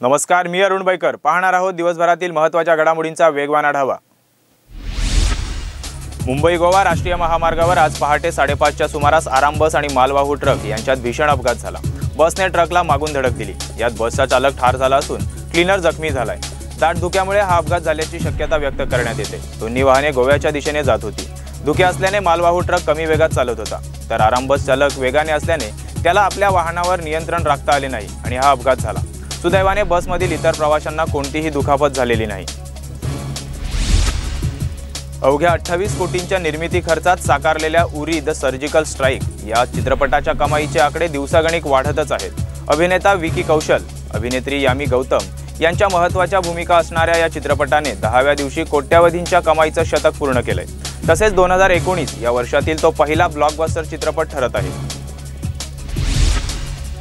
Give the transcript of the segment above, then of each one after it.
नमस्कार मी अरुण बैकर. पाहणार आहोत दिवसभरातील महत्त्वाच्या घडामोडींचा वेगवान आढावा. मुंबई गोवा राष्ट्रीय महामार्गावर आज पहाटे साडेपाचच्या सुमारास आराम बस आणि मालवाहू ट्रक यांच्यात भीषण अपघात झाला. बसने ट्रकला मागून धडक दिली. यात बसचा चालक ठार झाला असून क्लीनर जखमी झालाय. दाट धुक्यामुळे हा अपघात झाल्याची शक्यता व्यक्त करण्यात येते. दोन्ही वाहने गोव्याच्या दिशेने जात होती. धुके असल्याने मालवाहू ट्रक कमी वेगात चालत होता. तर आराम बस चालक वेगाने असल्याने त्याला आपल्या वाहनावर नियंत्रण राखता आले नाही आणि हा अपघात झाला. सुदैवाने बसमधील इतर प्रवाशांना कोणतीही दुखापत झालेली नाही. अवघ्या अठ्ठावीस कोटींच्या निर्मिती खर्चात साकारलेल्या उरी द सर्जिकल स्ट्राईक या चित्रपटाच्या कमाईचे आकडे दिवसागणिक वाढतच आहेत. अभिनेता विकी कौशल अभिनेत्री यामी गौतम यांच्या महत्त्वाच्या भूमिका असणाऱ्या या चित्रपटाने दहाव्या दिवशी कोट्यावधींच्या कमाईचं शतक पूर्ण केलंय. तसेच दोन हजार एकोणीस या वर्षातील तो पहिला ब्लॉकबस्टर चित्रपट ठरत आहे.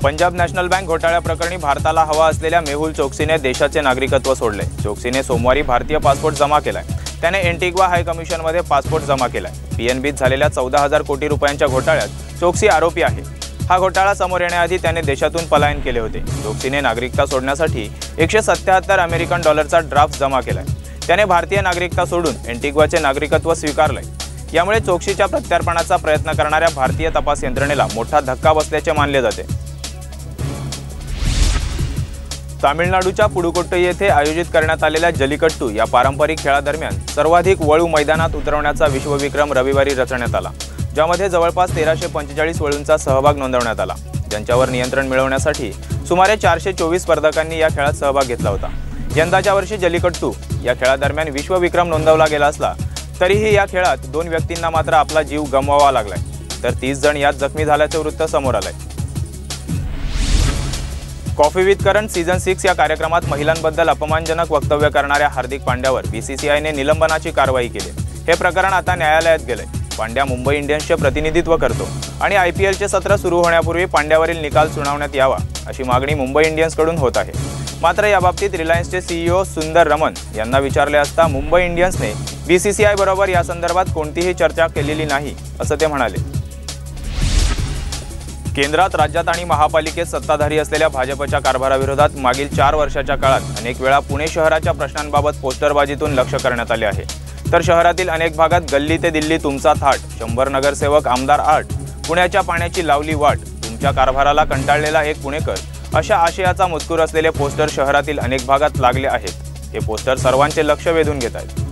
पंजाब नॅशनल बँक घोटाळ्याप्रकरणी भारताला हवा असलेल्या मेहुल चोक्सीने देशाचे नागरिकत्व सोडले. चोक्सीने सोमवारी भारतीय पासपोर्ट जमा केलाय. त्याने एंटिग्वा हाय कमिशनमध्ये पासपोर्ट जमा केलाय. पीएनबीत झालेल्या चौदा हजार कोटी रुपयांच्या घोटाळ्यात चोक्सी आरोपी आहे. हा घोटाळा समोर येण्याआधी त्याने देशातून पलायन केले होते. चोक्सीने नागरिकता सोडण्यासाठी एकशे सत्याहत्तर अमेरिकन डॉलरचा ड्राफ्ट जमा केलाय. त्याने भारतीय नागरिकता सोडून एंटिग्वाचे नागरिकत्व स्वीकारलंय. यामुळे चोक्सीच्या प्रत्यार्पणाचा प्रयत्न करणाऱ्या भारतीय तपास यंत्रणेला मोठा धक्का बसल्याचे मानले जाते. तामिळनाडूच्या पुडुकोट्टई येथे आयोजित करण्यात आलेल्या जलिकट्टू या पारंपरिक खेळादरम्यान सर्वाधिक वळू मैदानात उतरवण्याचा विश्वविक्रम रविवारी रचण्यात आला ज्यामध्ये जवळपास तेराशे पंचेचाळीस वळूंचा सहभाग नोंदवण्यात आला. ज्यांच्यावर नियंत्रण मिळवण्यासाठी सुमारे चारशे चोवीस स्पर्धकांनी या खेळात सहभाग घेतला होता. यंदाच्या वर्षी जलिकट्टू या खेळादरम्यान विश्वविक्रम नोंदवला गेला असला तरीही या खेळात दोन व्यक्तींना मात्र आपला जीव गमवावा लागलाय. तर तीस जण यात जखमी झाल्याचं वृत्त समोर आलंय. Koffee with Karan season six या कार्यक्रमात महिलांबद्दल अपमानजनक वक्तव्य करणाऱ्या हार्दिक पांड्यावर बीसीसीआयने निलंबनाची कारवाई केली. हे प्रकरण आता न्यायालयात गेलंय. पांड्या मुंबई इंडियन्सचे प्रतिनिधित्व करतो आणि आय पी एलचे सत्र सुरू होण्यापूर्वी पांड्यावरील निकाल सुनावण्यात यावा अशी मागणी मुंबई इंडियन्सकडून होत आहे. मात्र याबाबतीत रिलायन्सचे सीईओ सुंदर रमन यांना विचारले असता मुंबई इंडियन्सने बीसीसीआय बरोबर या संदर्भात कोणतीही चर्चा केलेली नाही असं ते म्हणाले. केंद्रात राज्यात आणि महापालिकेत सत्ताधारी असलेल्या भाजपच्या कारभाराविरोधात मागील चार वर्षाच्या काळात अनेक वेळा पुणे शहराच्या प्रश्नांबाबत पोस्टरबाजीतून लक्ष करण्यात आले आहे. तर शहरातील अनेक भागात गल्ली ते दिल्ली तुमचा थाट शंभर नगरसेवक आमदार आठ पुण्याच्या पाण्याची लावली वाट तुमच्या कारभाराला कंटाळलेला एक पुणेकर अशा आशयाचा मजकूर असलेले पोस्टर शहरातील अनेक भागात लागले आहेत. हे पोस्टर सर्वांचे लक्ष वेधून घेत आहेत.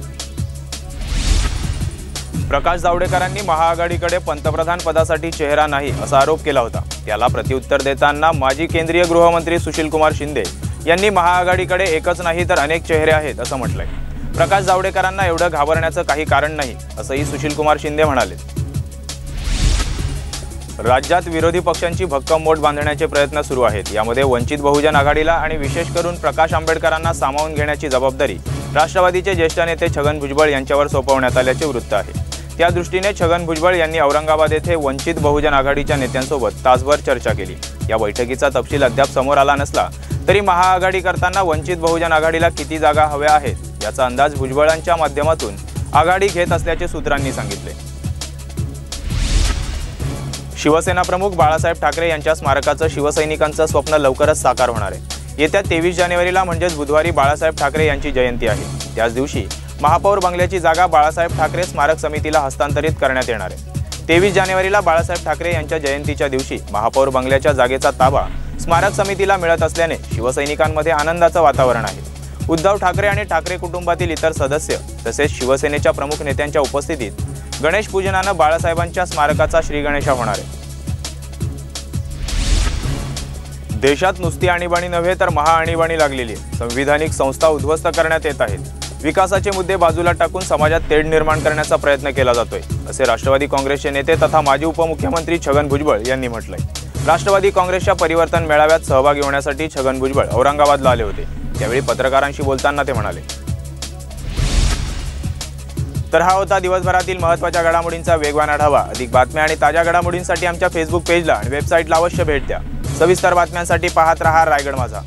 प्रकाश जावडेकरांनी महाआघाडीकडे पंतप्रधान पदासाठी चेहरा नाही असा आरोप केला होता. त्याला प्रत्युत्तर देताना माजी केंद्रीय गृहमंत्री सुशीलकुमार शिंदे यांनी महाआघाडीकडे एकच नाही तर अनेक चेहरे आहेत असं म्हटलंय. प्रकाश जावडेकरांना एवढं घाबरण्याचं काही कारण नाही असंही सुशीलकुमार शिंदे म्हणाले. राज्यात विरोधी पक्षांची भक्कम मोठ बांधण्याचे प्रयत्न सुरू आहेत. यामध्ये वंचित बहुजन आघाडीला आणि विशेष करून प्रकाश आंबेडकरांना सामावून घेण्याची जबाबदारी राष्ट्रवादीचे ज्येष्ठ नेते छगन भुजबळ यांच्यावर सोपवण्यात आल्याचे वृत्त आहे. त्या दृष्टीने छगन भुजबळ यांनी औरंगाबाद येथे वंचित बहुजन आघाडीच्या नेत्यांसोबत तासभर चर्चा केली. या बैठकीचा तपशील अद्याप समोर आला नसला तरी महाआघाडी करताना वंचित बहुजन आघाडीला किती जागा हव्या आहेत याचा अंदाज भुजबळांच्या माध्यमातून आघाडी घेत असल्याचे सूत्रांनी सांगितले. शिवसेना प्रमुख बाळासाहेब ठाकरे यांच्या स्मारकाचं शिवसैनिकांचं स्वप्न लवकरच साकार होणार आहे. येत्या तेवीस जानेवारीला म्हणजेच बुधवारी बाळासाहेब ठाकरे यांची जयंती आहे. त्याच दिवशी महापौर बंगल्याची जागा बाळासाहेब ठाकरे स्मारक समितीला हस्तांतरित करण्यात येणार आहे. तेवीस जानेवारीला बाळासाहेब ठाकरे यांच्या जयंतीच्या दिवशी महापौर बंगल्याच्या जागेचा ताबा स्मारक समितीला मिळत असल्याने शिवसैनिकांमध्ये आनंदाचं वातावरण आहे. उद्धव ठाकरे आणि ठाकरे कुटुंबातील इतर सदस्य तसेच शिवसेनेच्या प्रमुख नेत्यांच्या उपस्थितीत गणेश पूजनानं बाळासाहेबांच्या स्मारकाचा श्रीगणेशा होणार आहे. देशात नुसती आणीबाणी नव्हे तर महाआणीबाणी लागलेली आहे. संविधानिक संस्था उद्ध्वस्त करण्यात येत आहेत. विकासाचे मुद्दे बाजूला टाकून समाजात तेढ निर्माण करण्याचा प्रयत्न केला जातोय असे राष्ट्रवादी काँग्रेसचे नेते तथा माजी उपमुख्यमंत्री छगन भुजबळ यांनी म्हटलंय. राष्ट्रवादी काँग्रेसच्या परिवर्तन मेळाव्यात सहभागी होण्यासाठी छगन भुजबळ औरंगाबादला आले होते. त्यावेळी पत्रकारांशी बोलताना ते म्हणाले. तर हा होता दिवसभरातील महत्त्वाच्या घडामोडींचा वेगवान आढावा. अधिक बातम्या आणि ताज्या घडामोडींसाठी आमच्या फेसबुक पेजला आणि वेबसाईटला अवश्य भेट द्या. सविस्तर बातम्यांसाठी पाहत रहा रायगड माझा.